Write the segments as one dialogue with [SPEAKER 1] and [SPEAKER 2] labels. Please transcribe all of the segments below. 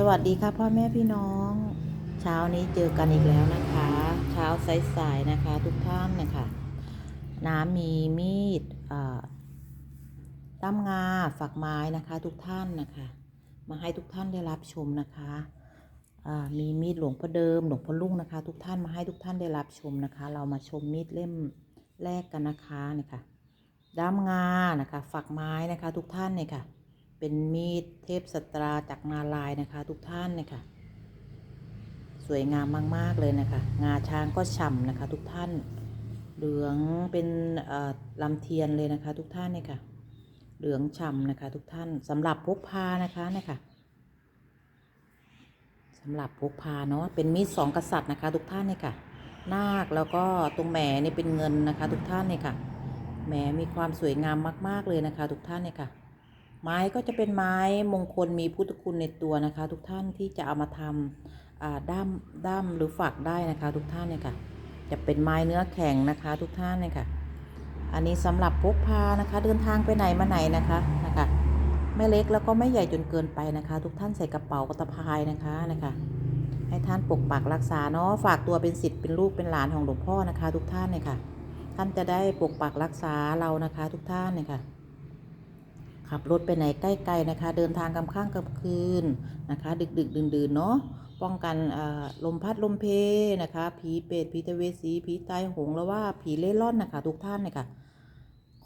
[SPEAKER 1] สวัสดีค่ะพ่อแม่พี่น้อง เช้านี้เจอกันอีกแล้วนะคะ เช้าสายๆนะคะ ทุกท่านนะคะน้ำมีมีดเอ่อด้ามงาฝักไม้นะคะ ทุกท่านนะคะ มาให้ทุกท่านได้รับชมนะคะมีมีดหลวงพ่อเดิมหลวงพ่อลุงนะคะ ทุกท่านมาให้ทุกท่านได้รับชมนะคะ เรามาชมมีดเล่มแรกกันนะคะเนี่ยค่ะด้ามงานะคะ ฝักไม้นะคะ ทุกท่านเนี่ยค่ะ เป็นมีดเทพสตราจากนาลายนะคะ ทุกท่านเนี่ยค่ะ สวยงามมาก ๆ เลยนะคะ งาช้างก็ฉ่ำนะคะ ทุกท่าน เหลืองเป็นเอ่อลำเทียนเลยนะคะ ทุกท่านเนี่ยค่ะ เหลืองฉ่ำนะคะ ทุกท่านสำหรับพกพานะคะเนี่ยค่ะสำหรับพกพาเนาะเป็นมีดสองกษัตริย์นะคะ ทุกท่านเนี่ยค่ะนาคแล้วก็ตรงแหมนี่เป็นเงินนะคะ ทุกท่านเนี่ยค่ะแหมมีความสวยงามมาก ๆ เลยนะคะ ทุกท่านเนี่ยค่ะ ไม้ก็จะเป็นไม้มงคลมีพุทธคุณในตัวนะคะ ทุกท่านที่จะเอามาทำด้ามด้ามหรือฝักได้นะคะ ทุกท่านเนี่ยค่ะ จะเป็นไม้เนื้อแข็งนะคะ ทุกท่านเนี่ยค่ะ อันนี้สำหรับพกพานะคะ เดินทางไปไหนมาไหนนะคะนะคะไม่เล็กแล้วก็ไม่ใหญ่จนเกินไปนะคะ ทุกท่านใส่กระเป๋ากระตะพายนะคะนะคะให้ท่านปกปักรักษาเนาะฝากตัวเป็นสิทธิ์เป็นลูกเป็นหลานของหลวงพ่อนะคะ ทุกท่านเนี่ยค่ะ ท่านจะได้ปกปักรักษาเรานะคะ ทุกท่านเนี่ยค่ะ ขับรถไปไหนใกล้ๆนะคะ เดินทางกลางค่ำกลางคืนนะคะ ดึกดึกๆดื่นๆเนาะป้องกันลมพัดลมเพนะคะ ผีเปรตผีตะเวสีผีตายโหงแล้วว่าผีเล่ร่อนนะคะ ทุกท่านเนี่ยค่ะ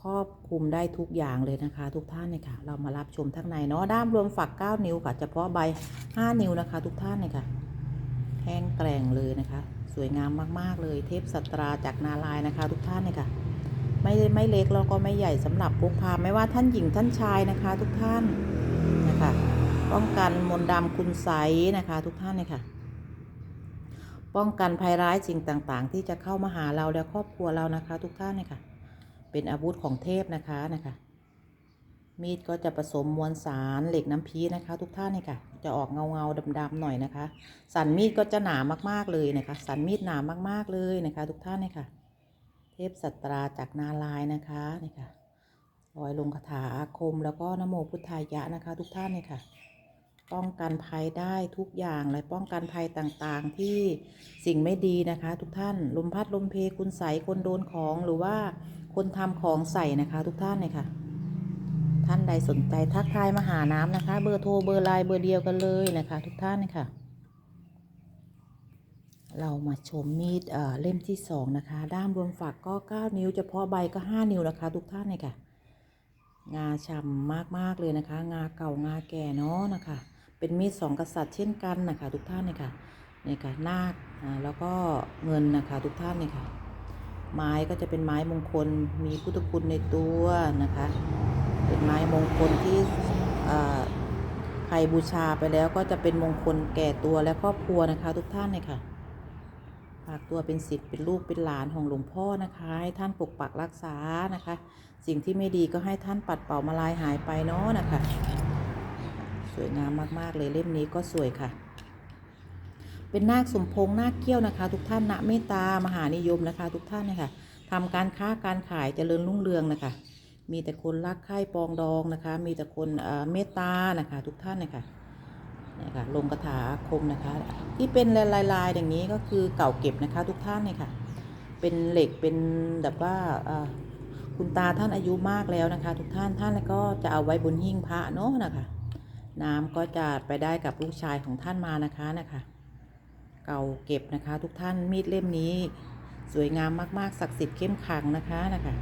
[SPEAKER 1] ครอบคลุมได้ทุกอย่างเลยนะคะ ทุกท่านเนี่ยค่ะ เรามารับชมทั้งในเนาะด้ามรวมฝัก 9 นิ้วค่ะเฉพาะใบ 5 นิ้วนะคะ ทุกท่านเนี่ยค่ะแห้งแกร่งเลยนะคะ สวยงามมากๆเลย เทพสตราจากนาลายนะคะ ทุกท่านเนี่ยค่ะ ไม่ไม่เล็กแล้วก็ไม่ใหญ่สำหรับพกพาไม่ว่าท่านหญิงท่านชายนะคะ ทุกท่านนะคะป้องกันมนต์ดำคุณไสนะคะ ทุกท่านเลยค่ะป้องกันภัยร้ายสิ่งต่างๆ ที่จะเข้ามาหาเราและครอบครัวเรานะคะ ทุกท่านเลยค่ะ เป็นอาวุธของเทพนะคะนะคะ มีดก็จะผสมมวลสารเหล็กน้ำพีนะคะ ทุกท่านเลยค่ะ จะออกเงาเงาๆดำๆหน่อยนะคะ สันมีดก็จะหนามากๆเลยนะคะ สันมีดหนามากๆเลยนะคะ ทุกท่านเลยค่ะ พสัตราจากนาลายนะคะนี่ค่ะร้อยลงคาถาอาคมแล้วก็นโมพุทธายะนะคะ ทุกท่านนี่ค่ะ ป้องกันภัยได้ทุกอย่างเลยป้องกันภัยต่างๆที่สิ่งไม่ดีนะคะ ทุกท่านลมพัดลมเพคุณใสคนโดนของหรือว่าคนทำของใส่นะคะ ทุกท่านนี่ค่ะ ท่านใดสนใจทักทายมาหาน้ำนะคะ เบอร์โทรเบอร์ไลน์เบอร์เดียวกันเลยนะคะ ทุกท่านนี่ค่ะ เรามาชมมีดเเล่มที่สองนะคะ ด้ามรวมฝักก็ 9 นิ้วเฉพาะใบก็ 5 นิ้วนะคะ ทุกท่านเลยค่ะ งาฉ่ำมากๆเลยนะคะ งาเก่างาแก่เนาะนะคะ เป็นมีดสองกษัตริย์เช่นกันนะคะ ทุกท่านเลยค่ะนี่ค่ะนาคแล้วก็เงินนะคะ ทุกท่านเลยค่ะ ไม้ก็จะเป็นไม้มงคลมีพุทธคุณในตัวนะคะ เป็นไม้มงคลที่ใครบูชาไปแล้วก็จะเป็นมงคลแก่ตัวและครอบครัวนะคะ ทุกท่านเลยค่ะ ฝากตัวเป็นสิทธิ์เป็นลูกเป็นหลานของหลวงพ่อนะคะให้ท่านปกปักรักษานะคะ สิ่งที่ไม่ดีก็ให้ท่านปัดเป่ามาลายหายไปเนาะนะคะ สวยงามมากๆเลยเล่มนี้ก็สวยค่ะ เป็นนาคสมพงษ์นาคเกี้ยวนะคะ ทุกท่านณเมตตามหานิยมนะคะ ทุกท่านนะคะทำการค้าการขายเจริญรุ่งเรืองนะคะ มีแต่คนรักใคร่ปองดองนะคะ มีแต่คนเอ่อเมตตานะคะ ทุกท่านนะคะ นี่ยค่ะลงกระถาคมนะคะ ที่เป็นลายๆอย่างนี้ก็คือเก่าเก็บนะคะทุกท่านเนี่ยค่ะ เป็นเหล็กเป็นแบบว่าคุณตาท่านอายุมากแล้วนะคะ ทุกท่านท่านก็จะเอาไว้บนหิ้งพระเนาะนะคะ น้ำก็จะไปได้กับลูกชายของท่านมานะคะนะคะ เก่าเก็บนะคะ ทุกท่านมีดเล่มนี้ สวยงามมากๆศักดิ์สิทธิ์เข้มขังนะคะนะคะ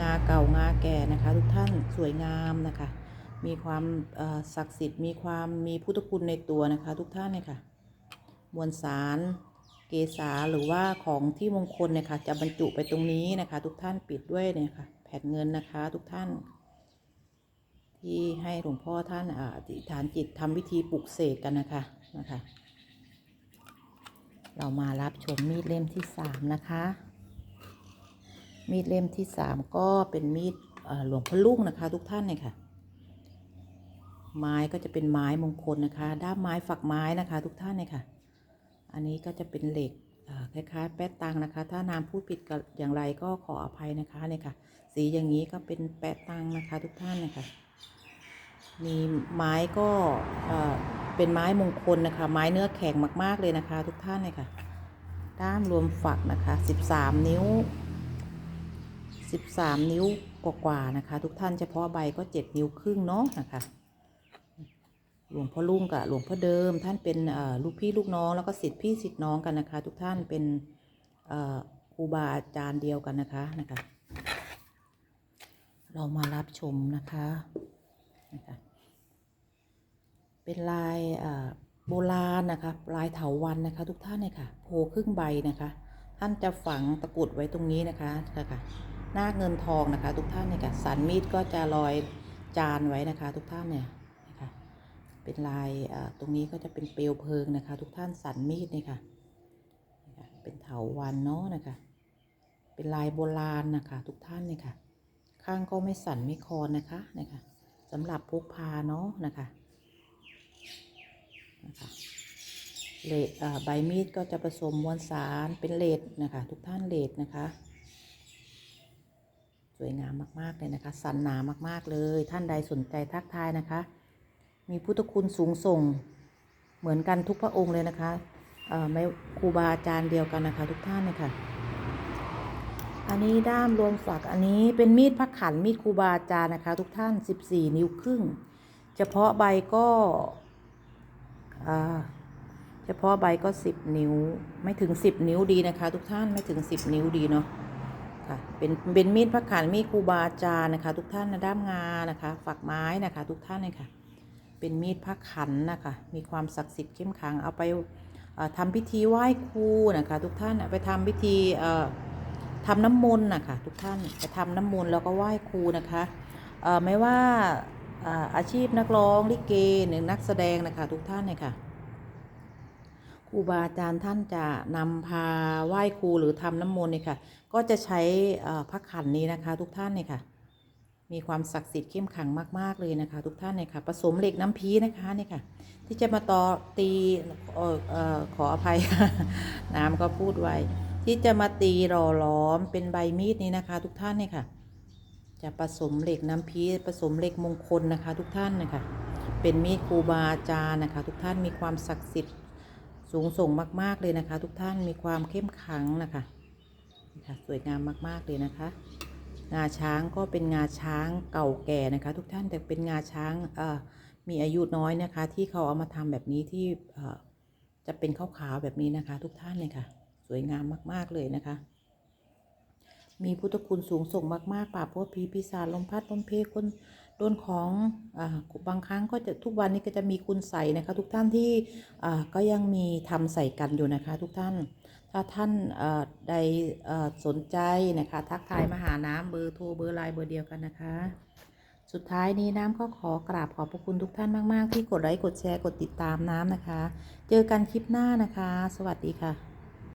[SPEAKER 1] งาเก่างาแก่นะคะ ทุกท่านสวยงามนะคะ มีความศักดิ์สิทธิ์ มีความมีพุทธคุณในตัวนะคะทุกท่านเนี่ยค่ะ มวลสารเกษาหรือว่าของที่มงคลเนี่ยค่ะจะบรรจุไปตรงนี้นะคะ ทุกท่านปิดด้วยเนี่ยค่ะ แผ่นเงินนะคะทุกท่าน ที่ให้หลวงพ่อท่านอธิษฐานจิตทำวิธีปลุกเสกกันนะคะนะคะ เรามารับชมมีดเล่มที่สามนะคะ มีดเล่มที่สามก็เป็นมีดหลวงพ่อลุงนะคะ ทุกท่านเนี่ยค่ะ ไม้ก็จะเป็นไม้มงคลนะคะ ด้ามไม้ฝักไม้นะคะ ทุกท่านเนี่ยค่ะ อันนี้ก็จะเป็นเหล็กคล้ายๆ แป๊ะตังนะคะ ถ้านามพูดผิดกับอย่างไรก็ขออภัยนะคะเนี่ยค่ะ สีอย่างนี้ก็เป็นแปะตังนะคะ ทุกท่านเนี่ยค่ะ มีไม้ก็เป็นเป็นไม้มงคลนะคะ ไม้เนื้อแข็งมาก ๆเลยนะคะ ทุกท่านเลยค่ะ ด้ามรวมฝักนะคะ 13 นิ้ว 13 นิ้วกว่าๆนะคะ ทุกท่านเฉพาะใบก็ 7 นิ้วครึ่งเนาะนะคะ หลวงพ่อลุงกับหลวงพ่อเดิม ท่านเป็นลูกพี่ลูกน้องแล้วก็สิทธิพี่สิทธิน้องกันนะคะ ทุกท่านเป็นครูบาอาจารย์เดียวกันนะคะนะคะ เรามารับชมนะคะนะคะเป็นลายโบราณนะคะลายเถาวันนะคะ ทุกท่านเลยค่ะโพครึ่งใบนะคะ ท่านจะฝังตะกุดไว้ตรงนี้นะคะค่ะหน้าเงินทองนะคะ ทุกท่านเนี่ยค่ะสันมีดก็จะลอยจานไว้นะคะ ทุกท่านเนี่ย เป็นลายตรงนี้ก็จะเป็นเปลวเพลิงนะคะ ทุกท่านสันมีดเนี่ยค่ะ เป็นเถาวันเนาะนะคะ เป็นลายโบราณนะคะ ทุกท่านเนี่ยค่ะ ข้างก็ไม่สั่นไม่คอนนะคะนะคะสำหรับพกพาเนาะนะคะนะคะเลดใบมีดก็จะผสมมวลสารเป็นเลดนะคะ ทุกท่านเลดนะคะ สวยงามมากๆเลยนะคะ สันหนามากๆเลย ท่านใดสนใจทักทายนะคะ มีพุทธคุณสูงส่ง เหมือนกันทุกพระองค์เลยนะคะไม่ครูบาอาจารย์เดียวกันนะคะ ทุกท่านนะคะอันนี้ด้ามรวมฝักอันนี้เป็นมีดพักขันมีดครูบาอาจารย์นะคะ ทุกท่าน 14 นิ้วครึ่ง เฉพาะใบก็เฉพาะใบก็ 10 นิ้ว ไม่ถึง 10 นิ้วดีนะคะ ทุกท่านไม่ถึง 10 นิ้วดีเนาะค่ะเป็นเป็นมีดพักขันมีดครูบาอาจารย์นะคะ ทุกท่านนะด้ามงานะคะ ฝักไม้นะคะ ทุกท่านเลยค่ะ เป็นมีดพักขันนะคะ มีความศักดิ์สิทธิ์เข้มขัง เอาไปเอ่อทำพิธีไหว้ครูนะคะ ทุกท่านไปทำพิธีเอ่อทำน้ำมนต์นะคะทุกท่านไปทำน้ำมนต์แล้วก็ไหว้ครูนะคะไม่ว่าอาชีพนักร้องลิเกหรือนักแสดงนะคะทุกท่านเนี่ยค่ะครูบาอาจารย์ท่านจะนำพาไหว้ครูหรือทำน้ำมนต์เนี่ยค่ะ ก็จะใช้พระขันนี้นะคะทุกท่านเนี่ยค่ะ มีความศักดิ์สิทธิ์เข้มขังมาก ๆ เลยนะคะ ทุกท่านเนี่ยค่ะผสมเหล็กน้ำพีนะคะนี่ค่ะ ที่จะมาต่อตีออขออภัย น้ำก็พูดไว้ที่จะมาตีหล่อหล้อมเป็นใบมีดนี้นะคะ ทุกท่านเนี่ยค่ะ จะผสมเหล็กน้ำพีผสมเหล็กมงคลนะคะ ทุกท่านนะคะเป็นมีดครูบาอาจารย์นะคะ ทุกท่านมีความศักดิ์สิทธิ์สูงส่งมาก ๆเลยนะคะ ทุกท่านมีความเข้มขังนะคะค่ะสวยงามมาก ๆ เลยนะคะ งาช้างก็เป็นงาช้างเก่าแก่นะคะ ทุกท่านแต่เป็นงาช้างมีอายุน้อยนะคะ ที่เขาเอามาทำแบบนี้ที่จะเป็นขาวๆแบบนี้นะคะ ทุกท่านเลยค่ะ สวยงามมากๆเลยนะคะ มีพุทธคุณสูงส่งมากๆป่าพวกผีปีศาจลมพัดลมเพคน โดนของอบางครั้งก็จะทุกวันนี้ก็จะมีคุณใส่นะคะ ทุกท่านที่ก็ยังมีทำใส่กันอยู่นะคะ ทุกท่าน ถ้าท่านใดสนใจนะคะ ทักทายมาหาน้ำเบอร์โทรเบอร์ไลน์เบอร์เดียวกันนะคะ สุดท้ายนี้น้ำก็ขอกราบขอบพระคุณทุกท่านมาก ๆ ที่กดไลค์กดแชร์กดติดตามน้ำนะคะ เจอกันคลิปหน้านะคะ สวัสดีค่ะ